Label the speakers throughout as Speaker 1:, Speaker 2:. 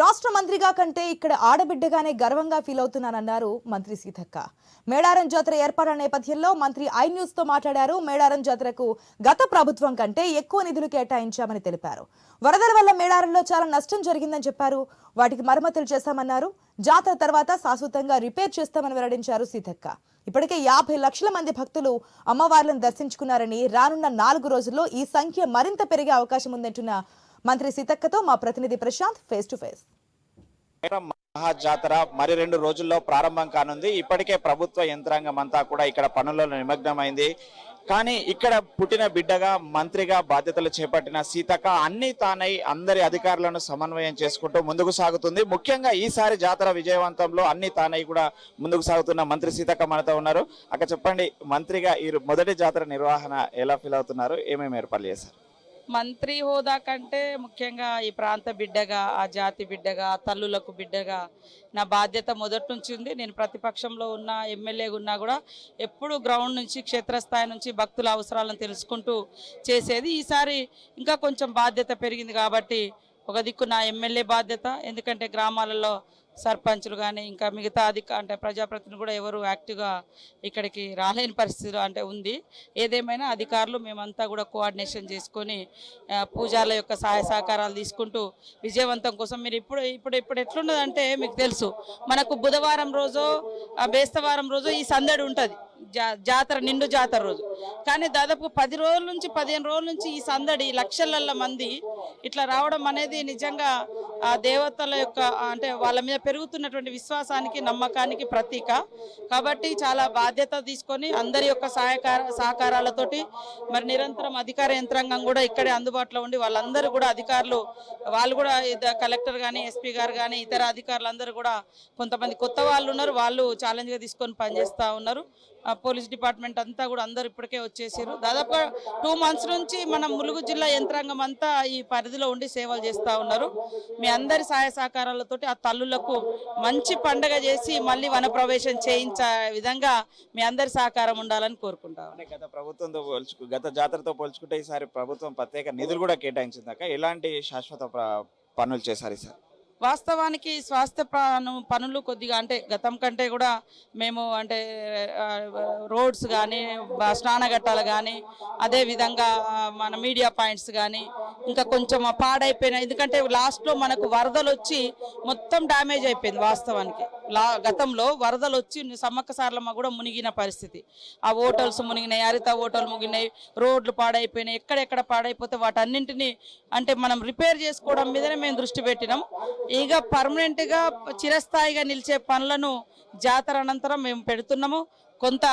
Speaker 1: రాష్ట్ర మంత్రిగా కంటే ఇక్కడ ఆడబిడ్డగానే గర్వంగా ఫీల్ అవుతున్నానన్నారు మంత్రి సీతక్క. మేడారం జాతర ఏర్పాటు నేపథ్యంలో మంత్రి ఐ న్యూస్తో మాట్లాడారు. మేడారం జాతరకు గత ప్రభుత్వం కంటే ఎక్కువ నిధులు కేటాయించామని తెలిపారు. వరదల వల్ల మేడారంలో చాలా నష్టం జరిగిందని చెప్పారు. వాటికి మరమ్మతులు చేశామన్నారు జాతర తర్వాత శాశ్వతంగా రిపేర్ చేస్తామని వెల్లడించారు సీతక్క. ఇప్పటికే యాభై లక్షల మంది భక్తులు అమ్మవార్లను దర్శించుకున్నారని రానున్న నాలుగు రోజుల్లో ఈ సంఖ్య మరింత పెరిగే అవకాశం ఉందంటున్న మంత్రి సీతక్కతో మా ప్రతినిధి Prashanth face to face.
Speaker 2: Mahajatara Maha Jatara మరి రెండు రోజుల్లో ప్రారంభం కానుంది. ఇప్పటికే ప్రభుత్వ యంత్రాంగం అంతా కూడా ఇక్కడ పనులలో నిమగ్నమైంది. కానీ ఇక్కడ పుట్టిన బిడ్డగా మంత్రిగా బాధ్యతలు చేపట్టిన సీతక్క అన్ని తానై అందరి అధికారులను సమన్వయం చేసుకుంటూ ముందుకు సాగుతుంది. ముఖ్యంగా ఈసారి జాతర విజయవంతంలో అన్ని తానై కూడా ముందుకు సాగుతున్న మంత్రి సీతక్క మనతో ఉన్నారు. అక్కడ చెప్పండి మంత్రిగా ఈ మొదటి జాతర నిర్వహణ ఎలా ఫీల్ అవుతున్నారు? ఏమేమి ఏర్పాట్లు చేశారు?
Speaker 3: మంత్రి హోదా కంటే ముఖ్యంగా ఈ ప్రాంత బిడ్డగా ఆ జాతి బిడ్డగా ఆ తల్లులకు బిడ్డగా నా బాధ్యత మొదటి నుంచి ఉంది. నేను ప్రతిపక్షంలో ఉన్న ఎమ్మెల్యేగా ఉన్నా కూడా ఎప్పుడు గ్రౌండ్ నుంచి క్షేత్రస్థాయి నుంచి భక్తుల అవసరాలను తెలుసుకుంటూ చేసేది. ఈసారి ఇంకా కొంచెం బాధ్యత పెరిగింది కాబట్టి ఒక దిక్కు నా ఎమ్మెల్యే బాధ్యత. ఎందుకంటే గ్రామాలలో సర్పంచులు కానీ ఇంకా మిగతా అధిక అంటే ప్రజాప్రతినిధులు కూడా ఎవరు యాక్టివ్గా ఇక్కడికి రాలేని పరిస్థితి అంటే ఉంది. ఏదేమైనా అధికారులు మేమంతా కూడా కోఆర్డినేషన్ చేసుకొని పూజాల యొక్క సహాయ సహకారాలు తీసుకుంటూ విజయవంతం కోసం మీరు ఇప్పుడు ఇప్పుడు ఇప్పుడు ఎట్లున్నదంటే మీకు తెలుసు మనకు బుధవారం రోజు ఆ, బేస్తవారం రోజు ఈ సందడి ఉంటుంది. జా జాతర నిండు జాతర రోజు. కానీ దాదాపు పది రోజుల నుంచి పదిహేను రోజుల నుంచి ఈ సందడి లక్షలల్లో మంది ఇట్లా రావడం అనేది నిజంగా ఆ దేవతల యొక్క అంటే వాళ్ళ మీద పెరుగుతున్నటువంటి విశ్వాసానికి నమ్మకానికి ప్రతీక. కాబట్టి చాలా బాధ్యత తీసుకొని అందరి యొక్క సహాయకార సహకారాలతోటి మరి నిరంతరం అధికార యంత్రాంగం కూడా ఇక్కడే అందుబాటులో ఉండి వాళ్ళందరూ కూడా అధికారులు వాళ్ళు కూడా కలెక్టర్ కానీ ఎస్పీ గారు కానీ ఇతర అధికారులు అందరూ కూడా కొంతమంది కొత్త వాళ్ళు ఉన్నారు వాళ్ళు ఛాలెంజ్గా తీసుకొని పనిచేస్తూ ఉన్నారు. పోలీస్ డిపార్ట్మెంట్ అంతా కూడా అందరూ ఇప్పటికే వచ్చేసారు దాదాపు టూ మంత్స్ నుంచి మన ములుగు జిల్లా యంత్రాంగం అంతా ఈ పరిధిలో ఉండి సేవలు చేస్తూ ఉన్నారు. మీ అందరి సహాయ సహకారాలతోటి ఆ తల్లులకు మంచి పండగ చేసి మళ్ళీ వనప్రవేశం చేయించే విధంగా మీ అందరి సహకారం ఉండాలని కోరుకుంటాం
Speaker 2: గత ప్రభుత్వంతో పోల్చుకు గత జాతరతో పోల్చుకుంటే ఈసారి ప్రభుత్వం ప్రత్యేక నిధులు కూడా కేటాయించింది అక్క. ఎలాంటి శాశ్వత పనులు చేశారు ఈసారి?
Speaker 3: వాస్తవానికి స్వాస్థ్య పను పనులు కొద్దిగా అంటే గతం కంటే కూడా మేము అంటే రోడ్స్ కానీ స్నానఘట్టాలు కానీ అదేవిధంగా మన మీడియా పాయింట్స్ కానీ ఇంకా కొంచెం పాడైపోయినాయి. ఎందుకంటే లాస్ట్లో మనకు వరదలు వచ్చి మొత్తం డ్యామేజ్ అయిపోయింది వాస్తవానికి. లా గతంలో వరదలు వచ్చి సమ్మక్క సార్లమ్మ కూడా మునిగిన పరిస్థితి. ఆ హోటల్స్ మునిగినాయి హరిత హోటల్ మునిగినాయి రోడ్లు పాడైపోయినాయి ఎక్కడెక్కడ పాడైపోతే వాటన్నింటినీ అంటే మనం రిపేర్ చేసుకోవడం మీదనే మేము దృష్టి పెట్టినాం. ఇక పర్మనెంట్గా చిరస్థాయిగా నిలిచే పనులను జాతర అనంతరం మేము పెడుతున్నాము. కొంత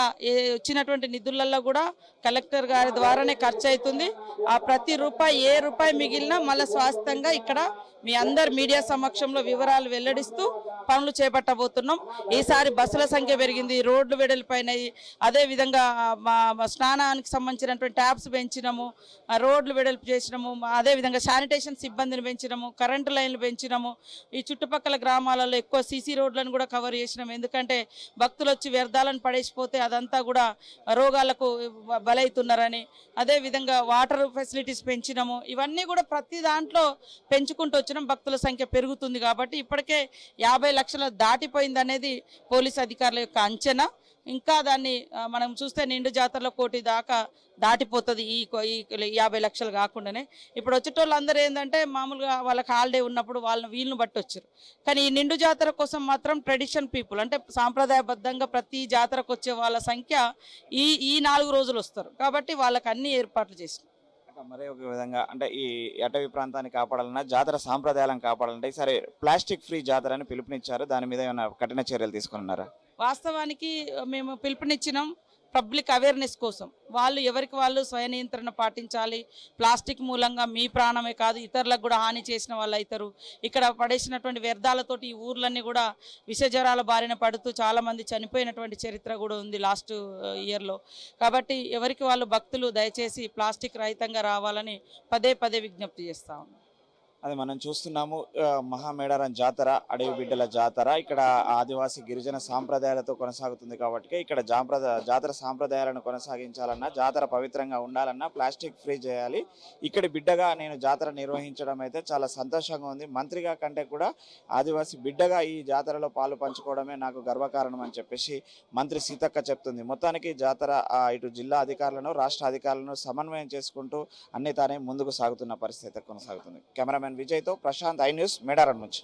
Speaker 3: వచ్చినటువంటి నిధులలో కూడా కలెక్టర్ గారి ద్వారానే ఖర్చు అవుతుంది. ఆ ప్రతి రూపాయి ఏ రూపాయి మిగిలినా మళ్ళీ స్వాస్థంగా ఇక్కడ మీ అందరు మీడియా సమక్షంలో వివరాలు వెల్లడిస్తూ పనులు చేపట్టబోతున్నాం. ఈసారి బస్సుల సంఖ్య పెరిగింది రోడ్లు వెడల్పోయినాయి. అదే విధంగా మా స్నానానికి సంబంధించినటువంటి ట్యాప్స్ పెంచినము రోడ్లు వెడల్పు చేసినాము అదేవిధంగా అదే విధంగా శానిటేషన్ సిబ్బందిని పెంచినాము కరెంటు లైన్లు పెంచినాము. ఈ చుట్టుపక్కల గ్రామాలలో ఎక్కువ సీసీ రోడ్లను కూడా కవర్ చేసినాము. ఎందుకంటే భక్తులు వచ్చి వ్యర్థాలను పడేసి పడేసిపోతే అదంతా కూడా రోగాలకు బలవుతున్నారని బలైతున్నారని అదే విధంగా వాటర్ ఫెసిలిటీస్ పెంచినాము ఇవన్నీ కూడా ప్రతి దాంట్లో పెంచుకుంటూ వచ్చినాం భక్తుల సంఖ్య పెరుగుతుంది కాబట్టి ఇప్పటికే యాభై లక్షల దాటిపోయింది అనేది పోలీస్ అధికారుల యొక్క అంచనా. ఇంకా దాన్ని మనం చూస్తే నిండు జాతరలో కోటి దాకా దాటిపోతుంది ఈ కో- ఈ యాభై లక్షలు కాకుండానే. ఇప్పుడు వచ్చేటోళ్ళందరూ ఏంటంటే మామూలుగా వాళ్ళకి హాలిడే ఉన్నప్పుడు వాళ్ళని వీళ్ళని బట్టి వచ్చారు. కానీ ఈ నిండు జాతర కోసం మాత్రం ట్రెడిషన్ పీపుల్ అంటే సాంప్రదాయబద్ధంగా ప్రతి జాతరకు వచ్చే వాళ్ళ సంఖ్య ఈ ఈ నాలుగు రోజులు వస్తారు. కాబట్టి వాళ్ళకి అన్ని ఏర్పాట్లు చేసినాం.
Speaker 2: మరే ఒక విధంగా అంటే ఈ అటవీ ప్రాంతాన్ని కాపాడాలన్నా జాతర సాంప్రదాయాలను కాపాడాలంటే సరే ప్లాస్టిక్ ఫ్రీ జాతర అని పిలుపునిచ్చారు. దాని మీద ఏమైనా కఠిన చర్యలు తీసుకున్నారా?
Speaker 3: వాస్తవానికి మేము పిలుపునిచ్చినాం పబ్లిక్ అవేర్నెస్ కోసం. వాళ్ళు ఎవరికి వాళ్ళు స్వయ నియంత్రణ పాటించాలి. ప్లాస్టిక్ మూలంగా మీ ప్రాణమే కాదు ఇతరులకు కూడా హాని చేసిన వాళ్ళు అవుతారు ఇక్కడ పడేసినటువంటి వ్యర్థాలతోటి ఈ ఊర్లన్నీ కూడా విషజ్వరాల బారిన పడుతూ చాలామంది చనిపోయినటువంటి చరిత్ర కూడా ఉంది లాస్ట్ ఇయర్లో కాబట్టి ఎవరికి వాళ్ళు భక్తులు దయచేసి ప్లాస్టిక్ రహితంగా రావాలని పదే పదే విజ్ఞప్తి చేస్తా ఉన్నాం.
Speaker 2: అది మనం చూస్తున్నాము మహామేడారం జాతర అడవి బిడ్డల జాతర. ఇక్కడ ఆదివాసి గిరిజన సాంప్రదాయాలతో కొనసాగుతుంది కాబట్టి ఇక్కడ జాంప్రద జాతర సాంప్రదాయాలను కొనసాగించాలన్నా జాతర పవిత్రంగా ఉండాలన్నా ప్లాస్టిక్ ఫ్రీ చేయాలి. ఇక్కడ బిడ్డగా నేను జాతర నిర్వహించడం అయితే చాలా సంతోషంగా ఉంది. మంత్రిగా కంటే కూడా ఆదివాసి బిడ్డగా ఈ జాతరలో పాలు పంచుకోవడమే నాకు గర్వకారణం అని చెప్పేసి మంత్రి సీతక్క చెప్తుంది. మొత్తానికి జాతర ఇటు జిల్లా అధికారులను రాష్ట్ర అధికారులను సమన్వయం చేసుకుంటూ అన్ని తానే ముందుకు సాగుతున్న పరిస్థితి కొనసాగుతుంది. కెమెరామెన్ విజయ్తో ప్రశాంత్ ఐ న్యూస్ మేడారం నుంచి.